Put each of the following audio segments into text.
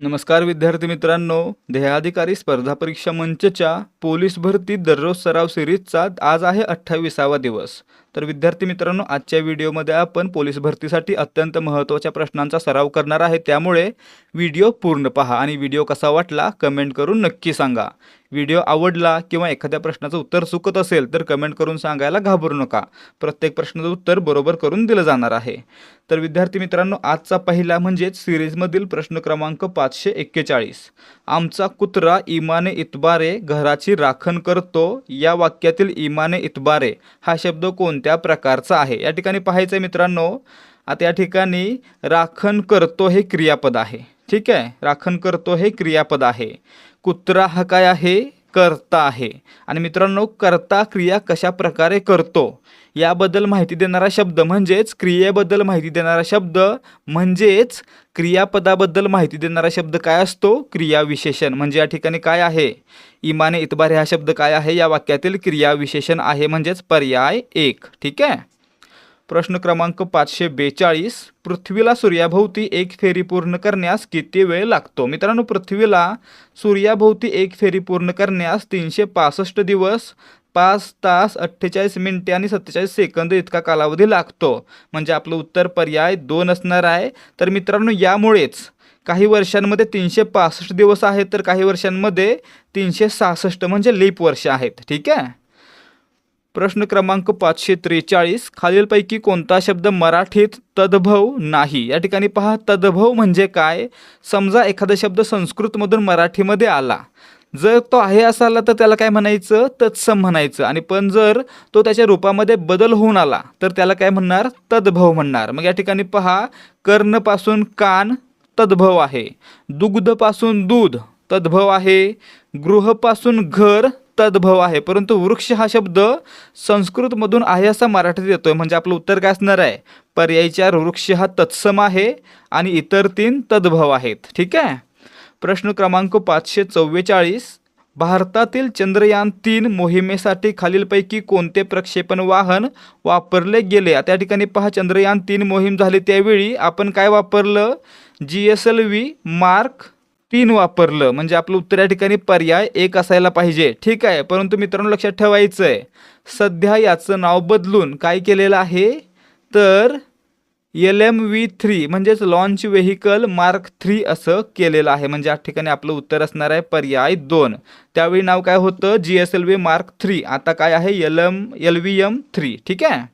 नमस्कार विद्यार्थी मित्रांनो. देहाधिकारी स्पर्धा परीक्षा मंचच्या पोलीस भरती दररोज सराव सिरीजचा आज आहे अठ्ठावीसावा दिवस. तर विद्यार्थी मित्रांनो आजच्या व्हिडिओमध्ये आपण पोलीस भरतीसाठी अत्यंत महत्त्वाच्या प्रश्नांचा सराव करणार आहे. त्यामुळे व्हिडिओ पूर्ण पहा आणि व्हिडिओ कसा वाटला कमेंट करून नक्की सांगा. व्हिडिओ आवडला किंवा एखाद्या प्रश्नाचं उत्तर चुकत असेल तर कमेंट करून सांगायला घाबरू नका. प्रत्येक प्रश्नाचं उत्तर बरोबर करून दिलं जाणार आहे. तर विद्यार्थी मित्रांनो आजचा पहिला म्हणजेच सिरीजमधील प्रश्न क्रमांक पाचशे एक्केचाळीस. आमचा कुत्रा इमाने इतबारे घराची राखण करतो. या वाक्यातील इमाने इतबारे हा शब्द कोणत्या प्रकारचा आहे? या ठिकाणी पाहायचं मित्रांनो आता या ठिकाणी राखण करतो हे क्रियापद आहे. ठीक आहे राखण करतो हे क्रियापद आहे. कुत्रा हा काय आहे? करता आहे. आणि मित्रांनो करता क्रिया कशा प्रकारे करतो? याबद्दल माहिती देणारा शब्द म्हणजेच क्रियेबद्दल माहिती देणारा शब्द म्हणजेच क्रियापदाबद्दल माहिती देणारा शब्द काय असतो? क्रियाविशेषण. म्हणजे या ठिकाणी काय आहे? इमाने इतबार हा शब्द काय आहे? या वाक्यातील क्रियाविशेषण आहे म्हणजेच पर्याय एक. ठीक आहे? प्रश्न क्रमांक पाचशे बेचाळीस. पृथ्वीला सूर्याभोवती एक फेरी पूर्ण करण्यास किती वेळ लागतो? मित्रांनो पृथ्वीला सूर्याभोवती एक फेरी पूर्ण करण्यास तीनशे पासष्ट दिवस पाच तास अठ्ठेचाळीस मिनिटे आणि सत्तेचाळीस सेकंद इतका कालावधी लागतो. म्हणजे आपलं उत्तर पर्याय दोन असणार आहे. तर मित्रांनो यामुळेच काही वर्षांमध्ये तीनशे पासष्ट दिवस आहेत तर काही वर्षांमध्ये तीनशे सहासष्ट म्हणजे लीप वर्ष आहेत. ठीक आहे? प्रश्न क्रमांक पाचशे त्रेचाळीस. खालीलपैकी कोणता शब्द मराठीत तद्भव नाही? या ठिकाणी पहा तद्भव म्हणजे काय? समजा एखादा शब्द संस्कृतमधून मराठीमध्ये आला. जर तो आहे असा आला तर त्याला काय म्हणायचं? तत्सम म्हणायचं. आणि पण जर तो त्याच्या रूपामध्ये बदल होऊन आला तर त्याला काय म्हणणार? तद्भव म्हणणार. मग या ठिकाणी पहा कर्णपासून कान तद्भव आहे. दुग्धपासून दूध तद्भव आहे. गृहपासून घर तद्भव आहे. परंतु वृक्ष हा शब्द संस्कृतमधून आहे असा मराठीत येतोय. म्हणजे आपलं उत्तर काय असणार आहे? पर्यायी चार वृक्ष हा तत्सम आहे आणि इतर तीन तद्भव आहेत. ठीक आहे? प्रश्न क्रमांक पाचशे चव्वेचाळीस. भारतातील चंद्रयान तीन मोहिमेसाठी खालीलपैकी कोणते प्रक्षेपण वाहन वापरले गेले? त्या ठिकाणी पहा चंद्रयान तीन मोहीम झाली. त्यावेळी आपण काय वापरलं? G S L V mark तीन वापरलं. म्हणजे आपलं उत्तर या ठिकाणी पर्याय एक असायला पाहिजे. ठीक आहे परंतु मित्रांनो लक्षात ठेवायचं आहे सध्या याचं नाव बदलून काय केलेलं आहे? तर एल एम व्ही थ्री म्हणजेच लॉन्च व्हेकल मार्क थ्री असं केलेलं आहे. म्हणजे या ठिकाणी आपलं उत्तर असणार आहे पर्याय दोन. त्यावेळी नाव काय होतं? G S L V mark three आता काय आहे? L M L V M three ठीक आहे?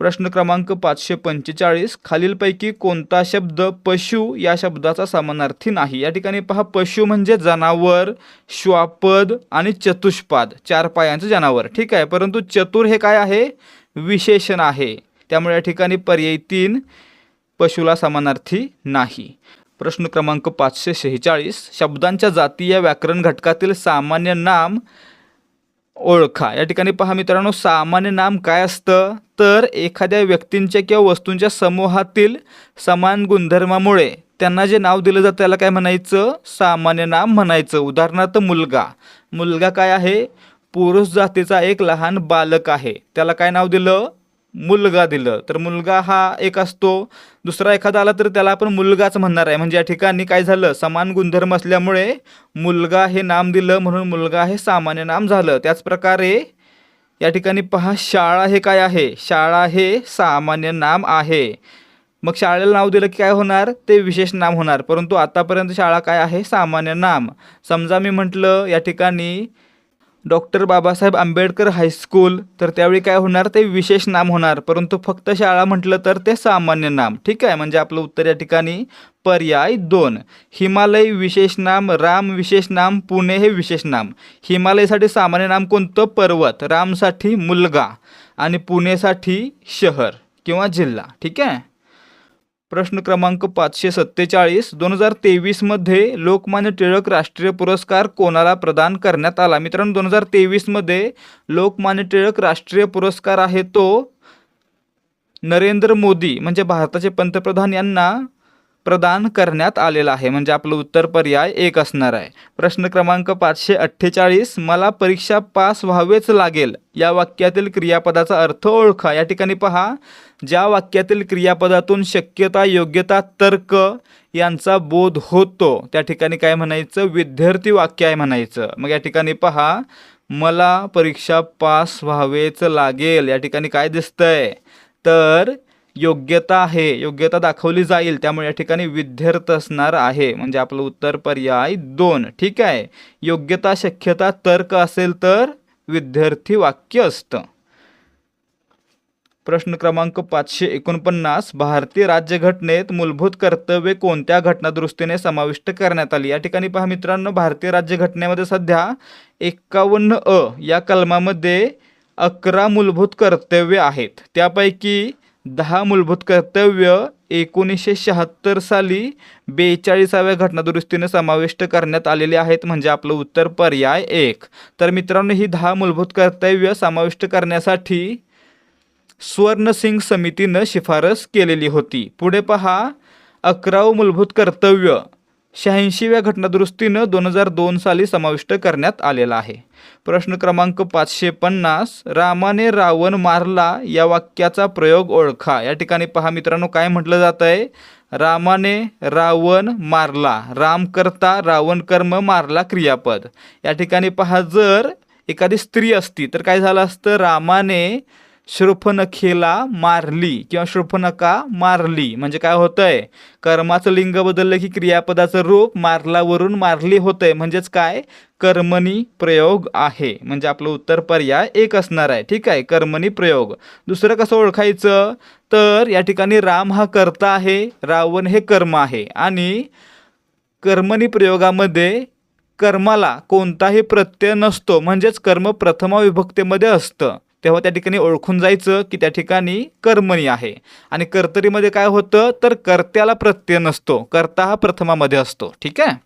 प्रश्न क्रमांक पाचशे पंचेचाळीस. खालीलपैकी कोणता शब्द पशु या शब्दाचा समानार्थी नाही? या ठिकाणी पहा पशु म्हणजे जनावर श्वापद आणि चतुष्पाद चार पायांचं जनावर. ठीक आहे परंतु चतुर हे काय आहे? विशेषण आहे. त्यामुळे या ठिकाणी पर्याय तीन पशुला समानार्थी नाही. प्रश्न क्रमांक पाचशे शेहेचाळीस. शब्दांच्या जाती या व्याकरण घटकातील सामान्य नाम ओळखा. या ठिकाणी पहा मित्रांनो सामान्य नाम काय असतं? तर एखाद्या व्यक्तींच्या किंवा वस्तूंच्या समूहातील समान गुणधर्मामुळे त्यांना जे नाव दिलं जातं त्याला काय म्हणायचं? सामान्य नाम म्हणायचं. उदाहरणार्थ मुलगा. मुलगा काय आहे? पुरुष जातीचा एक लहान बालक आहे. त्याला काय नाव दिलं? मुलगा दिलं. तर मुलगा हा एक असतो. दुसरा एखादा आला तर त्याला आपण मुलगाच म्हणणार आहे. म्हणजे या ठिकाणी काय झालं? समान गुणधर्म असल्यामुळे मुलगा हे नाम दिलं म्हणून मुलगा हे सामान्य नाम झालं. त्याचप्रकारे या ठिकाणी पहा शाळा हे काय आहे? शाळा हे सामान्य नाम आहे. मग शाळेला नाव दिलं की काय होणार? ते विशेष नाम होणार. परंतु आतापर्यंत शाळा काय आहे? सामान्य नाम. समजा मी म्हटलं या ठिकाणी डॉक्टर बाबासाहेब आंबेडकर हायस्कूल तर त्यावेळी काय होणार ते विशेष नाम होणार. परंतु फक्त शाळा म्हटलं तर ते सामान्य नाम. ठीक आहे? म्हणजे आपलं उत्तर या ठिकाणी पर्याय दोन. हिमालय विशेष नाम राम विशेष नाम पुणे हे विशेष नाम. हिमालयसाठी सामान्य नाम कोणतं? पर्वत. रामसाठी मुलगा आणि पुणेसाठी शहर किंवा जिल्हा. ठीक आहे? प्रश्न क्रमांक पाचशे सत्तेचाळीस दोन हजार तेवीसमध्ये लोकमान्य टिळक राष्ट्रीय पुरस्कार कोणाला प्रदान करण्यात आला? मित्रांनो दोन हजार तेवीसमध्ये लोकमान्य टिळक राष्ट्रीय पुरस्कार आहे तो नरेंद्र मोदी म्हणजे भारताचे पंतप्रधान यांना प्रदान करण्यात आलेला आहे. म्हणजे आपलं उत्तर पर्याय एक असणार आहे. प्रश्न क्रमांक पाचशे अठ्ठेचाळीस मला परीक्षा पास व्हावेच लागेल. या वाक्यातील क्रियापदाचा अर्थ ओळखा. या ठिकाणी पहा. ज्या वाक्यातील क्रियापदातून शक्यता योग्यता तर्क यांचा बोध होतो त्या ठिकाणी काय म्हणायचं? विद्यार्थी वाक्य आहे म्हणायचं. मग या ठिकाणी पहा. मला परीक्षा पास व्हावेच लागेल. या ठिकाणी काय दिसतंय? तर योग्यता आहे योग्यता दाखवली जाईल त्यामुळे या ठिकाणी विद्यार्थ असणार आहे. म्हणजे आपलं उत्तर पर्याय दोन. ठीक आहे? योग्यता शक्यता तर्क असेल तर विद्यार्थी वाक्य असतं. प्रश्न क्रमांक पाचशे एकोणपन्नास. भारतीय राज्यघटनेत मूलभूत कर्तव्ये कोणत्या? घटनादृष्टीने समाविष्ट करण्यात आली. या ठिकाणी पहा मित्रांनो भारतीय राज्यघटनेमध्ये सध्या एक्कावन्न अ या कलमामध्ये अकरा मूलभूत कर्तव्य आहेत. त्यापैकी दहा मूलभूत कर्तव्य एकोणीसशे शहात्तर साली बेचाळीसाव्या घटनादुरुस्तीने समाविष्ट करण्यात आलेले आहेत म्हणजे आपलं उत्तर पर्याय एक. तर मित्रांनो ही दहा मूलभूत कर्तव्य समाविष्ट करण्यासाठी स्वर्णसिंग समितीनं शिफारस केलेली होती. पुढे पहा अकरावं मूलभूत कर्तव्य. शहाऐंशीव्या घटनादुरुस्तीनं दोन हजार दोन साली समाविष्ट करण्यात आलेला आहे. प्रश्न क्रमांक पाचशे पन्नास रामाने रावण मारला या वाक्याचा प्रयोग ओळखा. या ठिकाणी पहा मित्रांनो काय म्हटलं जात आहे? रामाने रावण मारला. राम करता रावण कर्म मारला क्रियापद. या ठिकाणी पहा जर एखादी स्त्री असती तर काय झालं असतं? रामाने शृफनखेला मारली किंवा शृफनका मारली म्हणजे काय होतंय? कर्माचं लिंग बदललं की क्रियापदाचं रूप मारलावरून मारली होतंय. म्हणजेच काय? कर्मणी प्रयोग आहे. म्हणजे आपलं उत्तर पर्याय एक असणार आहे. ठीक आहे? कर्मणी प्रयोग. दुसरं कसं ओळखायचं? तर या ठिकाणी राम हा कर्ता आहे. रावण हे कर्म आहे. आणि कर्मणी प्रयोगामध्ये कर्माला कोणताही प्रत्यय नसतो. म्हणजेच कर्म प्रथमा विभक्तीमध्ये असतं. तेव्हा त्या ठिकाणी ओळखून जायचं की त्या ठिकाणी कर्मणी आहे. आणि कर्तरीमध्ये काय होतं? तर कर्त्याला प्रत्यय नसतो. कर्ता हा प्रथमामध्ये असतो. ठीक आहे?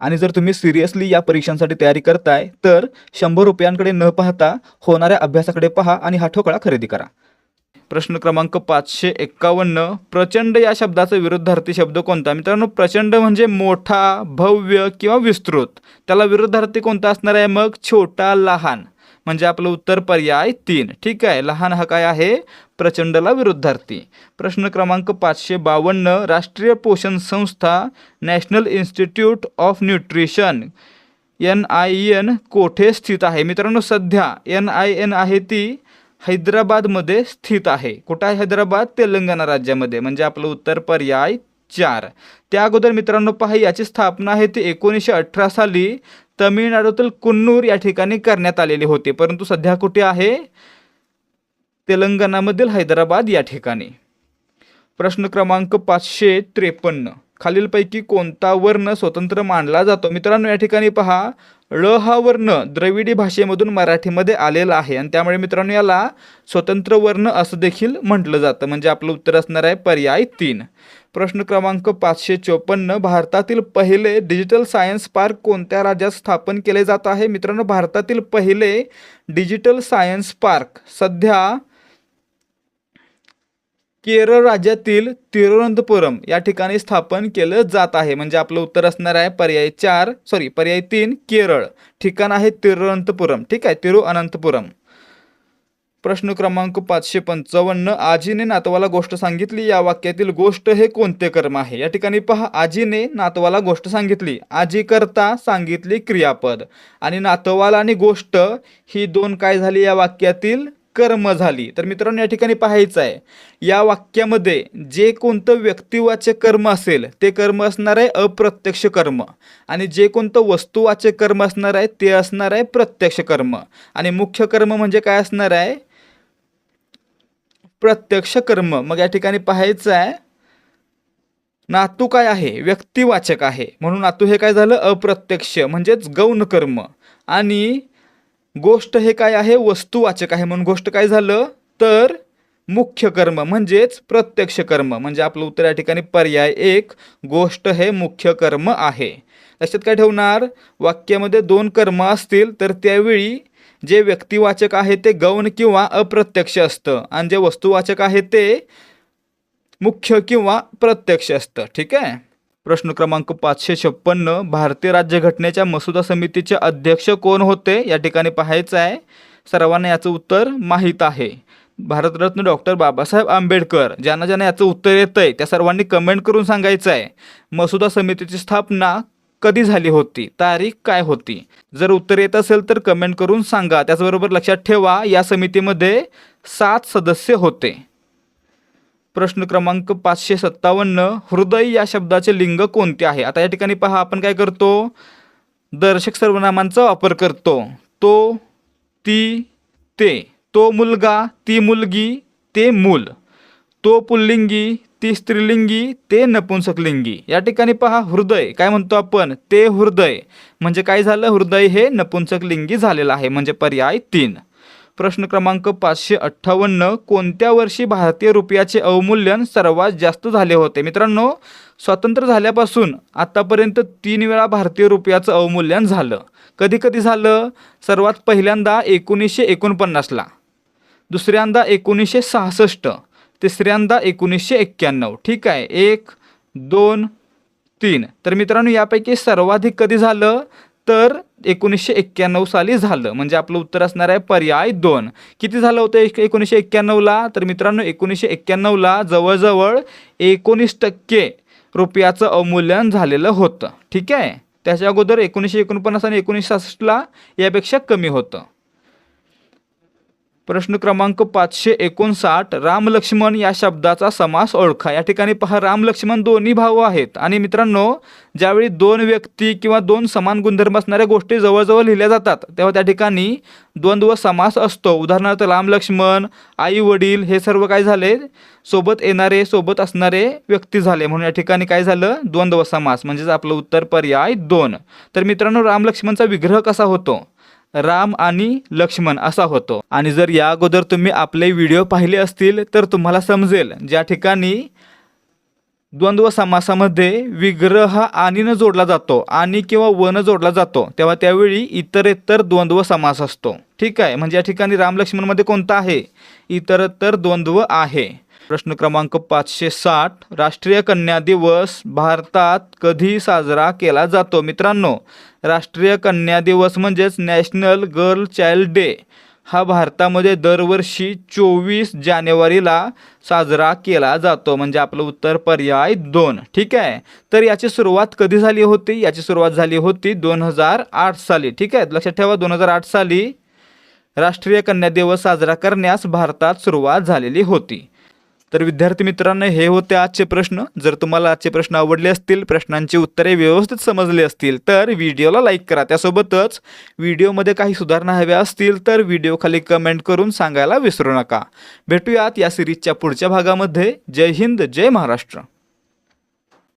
आणि जर तुम्ही सिरियसली या परीक्षांसाठी तयारी करताय तर शंभर रुपयांकडे न पाहता होणाऱ्या अभ्यासाकडे पहा आणि हा ठोकळा खरेदी करा. प्रश्न क्रमांक पाचशे एक्कावन्न प्रचंड या शब्दाचा विरुद्धार्थी शब्द कोणता? मित्रांनो प्रचंड म्हणजे मोठा भव्य किंवा विस्तृत. त्याला विरुद्धार्थी कोणता असणार आहे? मग छोटा लहान. म्हणजे आपलं उत्तर पर्याय तीन. ठीक आहे. लहान हा काय आहे? प्रचंडला विरुद्धार्थी. प्रश्न क्रमांक पाचशे बावन्न राष्ट्रीय पोषण संस्था national institute of nutrition N I N कोठे स्थित आहे? मित्रांनो सध्या एन आय एन आहे ती हैदराबादमध्ये स्थित आहे. कुठं आहे हैदराबाद? तेलंगणा राज्यामध्ये. म्हणजे आपलं उत्तर पर्याय चार. त्या अगोदर मित्रांनो पहा याची स्थापना आहे ती एकोणीसशे अठरा साली तमिळनाडूतील कुन्नूर या ठिकाणी करण्यात आलेले होते. परंतु सध्या कुठे आहे? तेलंगणामधील हैदराबाद या ठिकाणी. प्रश्न क्रमांक पाचशे त्रेपन्न. खालीलपैकी कोणता वर्ण स्वतंत्र मानला जातो? मित्रांनो या ठिकाणी पहा. ळ हा वर्ण द्रविडी भाषेमधून मराठीमध्ये आलेला आहे. आणि त्यामुळे मित्रांनो याला स्वतंत्र वर्ण असं देखील म्हटलं जातं. म्हणजे आपलं उत्तर असणार आहे पर्याय तीन. प्रश्न क्रमांक पाचशे चोपन्न भारतातील पहिले डिजिटल सायन्स पार्क कोणत्या राज्यात स्थापन केले जात आहे? मित्रांनो भारतातील पहिले डिजिटल सायन्स पार्क सध्या केरळ राज्यातील तिरुवनंतपुरम या ठिकाणी स्थापन केलं जात आहे. म्हणजे आपलं उत्तर असणार आहे पर्याय चार सॉरी पर्याय तीन केरळ. ठिकाण आहे तिरुवनंतपुरम. ठीक आहे तिरुअनंतपुरम. प्रश्न क्रमांक पाचशे पंचावन्न. आजीने नातवाला गोष्ट सांगितली. या वाक्यातील गोष्ट हे कोणते कर्म आहे? या ठिकाणी पहा आजीने नातवाला गोष्ट सांगितली. आजी करता सांगितली क्रियापद. आणि नातवाला आणि गोष्ट ही दोन काय झाली या वाक्यातील? कर्म झाली. तर मित्रांनो या ठिकाणी पाहायचं आहे. या वाक्यामध्ये जे कोणतं व्यक्तिवाचक कर्म असेल ते कर्म असणार आहे अप्रत्यक्ष कर्म. आणि जे कोणतं वस्तुवाचक कर्म असणार आहे ते असणार आहे प्रत्यक्ष कर्म. आणि मुख्य कर्म म्हणजे काय असणार आहे? प्रत्यक्ष कर्म. मग या ठिकाणी पाहायचं आहे नातू काय आहे? व्यक्तिवाचक आहे. म्हणून नातू हे काय झालं? अप्रत्यक्ष. म्हणजेच गौण कर्म आणि गोष्ट हे काय आहे? वस्तुवाचक आहे. म्हणून गोष्ट काय झालं? तर मुख्य कर्म म्हणजेच प्रत्यक्ष कर्म. म्हणजे आपलं उत्तर या ठिकाणी पर्याय एक गोष्ट हे मुख्य कर्म आहे. लक्षात काय ठेवणार? वाक्यामध्ये दोन कर्म असतील तर त्यावेळी जे व्यक्तिवाचक आहे ते गौण किंवा अप्रत्यक्ष असतं. आणि जे वस्तुवाचक आहे ते मुख्य किंवा प्रत्यक्ष असतं. ठीक आहे? प्रश्न क्रमांक पाचशे छप्पन्न भारतीय राज्यघटनेच्या मसुदा समितीचे अध्यक्ष कोण होते? या ठिकाणी पाहायचं आहे. सर्वांना याचं उत्तर माहीत आहे. भारतरत्न डॉक्टर बाबासाहेब आंबेडकर ज्यांना ज्यांना याचं उत्तर येतं आहे त्या सर्वांनी कमेंट करून सांगायचं आहे. मसुदा समितीची स्थापना कधी झाली होती? तारीख काय होती? जर उत्तर येत असेल तर कमेंट करून सांगा. त्याचबरोबर लक्षात ठेवा या समितीमध्ये सात सदस्य होते. प्रश्न क्रमांक पाचशे सत्तावन्न हृदय या शब्दाचे लिंग कोणते आहे? आता या ठिकाणी पहा आपण काय करतो? दर्शक सर्वनामांचा वापर करतो. तो ती ते. तो मुलगा ती मुलगी ते मूल. तो पुल्लिंगी ती स्त्रीलिंगी ते नपुंसकलिंगी. या ठिकाणी पहा हृदय. काय म्हणतो आपण? ते हृदय. म्हणजे काय झालं? हृदय हे नपुंसकलिंगी झालेलं आहे. म्हणजे पर्याय तीन. प्रश्न क्रमांक पाचशे अठ्ठावन्न कोणत्या वर्षी भारतीय रुपयाचे अवमूल्यन सर्वात जास्त झाले होते? मित्रांनो स्वातंत्र्य झाल्यापासून आतापर्यंत तीन वेळा भारतीय रुपयाचं अवमूल्यन झालं. कधी कधी झालं? सर्वात पहिल्यांदा एकोणीसशे एकोणपन्नासला. दुसऱ्यांदा एकोणीसशे सहासष्ट. तिसऱ्यांदा एकोणीसशे एक्क्याण्णव. ठीक आहे. एक दोन तीन. तर मित्रांनो यापैकी सर्वाधिक कधी झालं? तर एकोणीसशे एक्क्याण्णव साली झालं. म्हणजे आपलं उत्तर असणार आहे पर्याय दोन. किती झालं होतं एक एकोणीसशे एक्क्याण्णवला? तर मित्रांनो एकोणीसशे एक्क्याण्णवला जवळजवळ एकोणीस टक्के रुपयाचं अवमूल्यन झालेलं होतं. ठीक आहे? त्याच्या अगोदर एकोणीसशे एकोणपन्नास आणि एकोणीसशे सहासष्टला यापेक्षा कमी होतं. प्रश्न क्रमांक पाचशे एकोणसाठ राम लक्ष्मण या शब्दाचा समास ओळखा. या ठिकाणी पहा राम लक्ष्मण दोन्ही भाऊ आहेत. आणि मित्रांनो ज्यावेळी दोन व्यक्ती किंवा दोन समान गुणधर्म असणाऱ्या गोष्टी जवळजवळ लिहिल्या जातात तेव्हा त्या ठिकाणी द्वंद्व समास असतो. उदाहरणार्थ राम लक्ष्मण आई वडील हे सर्व काय झाले? सोबत येणारे सोबत असणारे व्यक्ती झाले. म्हणून या ठिकाणी काय झालं? द्वंद्व समास. म्हणजेच आपलं उत्तर पर्याय दोन. तर मित्रांनो राम लक्ष्मणचा विग्रह कसा होतो? राम आणि लक्ष्मण असा होतो. आणि जर या अगोदर तुम्ही आपले व्हिडिओ पाहिले असतील तर तुम्हाला समजेल ज्या ठिकाणी द्वंद्व समासामध्ये विग्रह आणीनं जोडला जातो आणि किंवा वन जोडला जातो तेव्हा त्यावेळी इतरेतर द्वंद्व समास असतो. ठीक आहे? म्हणजे या ठिकाणी राम लक्ष्मणमध्ये कोणता आहे? इतरतर द्वंद्व आहे. प्रश्न क्रमांक पाचशे साठ राष्ट्रीय कन्या दिवस भारतात कधी साजरा केला जातो? मित्रांनो राष्ट्रीय कन्या दिवस म्हणजेच नॅशनल गर्ल चाइल्ड डे हा भारतामध्ये दरवर्षी चोवीस जानेवारीला साजरा केला जातो. म्हणजे आपलं उत्तर पर्याय दोन. ठीक आहे? तर याची सुरुवात कधी झाली होती? याची सुरुवात झाली होती दोन हजार आठ साली. ठीक आहे? लक्षात ठेवा दोन हजार आठ साली राष्ट्रीय कन्या दिवस साजरा करण्यास भारतात सुरुवात झालेली होती. तर विद्यार्थी मित्रांनो हे होते आजचे प्रश्न. जर तुम्हाला आजचे प्रश्न आवडले असतील प्रश्नांची उत्तरे व्यवस्थित समजली असतील तर व्हिडिओला लाईक करा. त्यासोबतच व्हिडिओमध्ये काही सुधारणा हव्या असतील तर व्हिडिओ खाली कमेंट करून सांगायला विसरू नका. भेटूयात या सिरीजच्या पुढच्या भागामध्ये. जय हिंद जय महाराष्ट्र.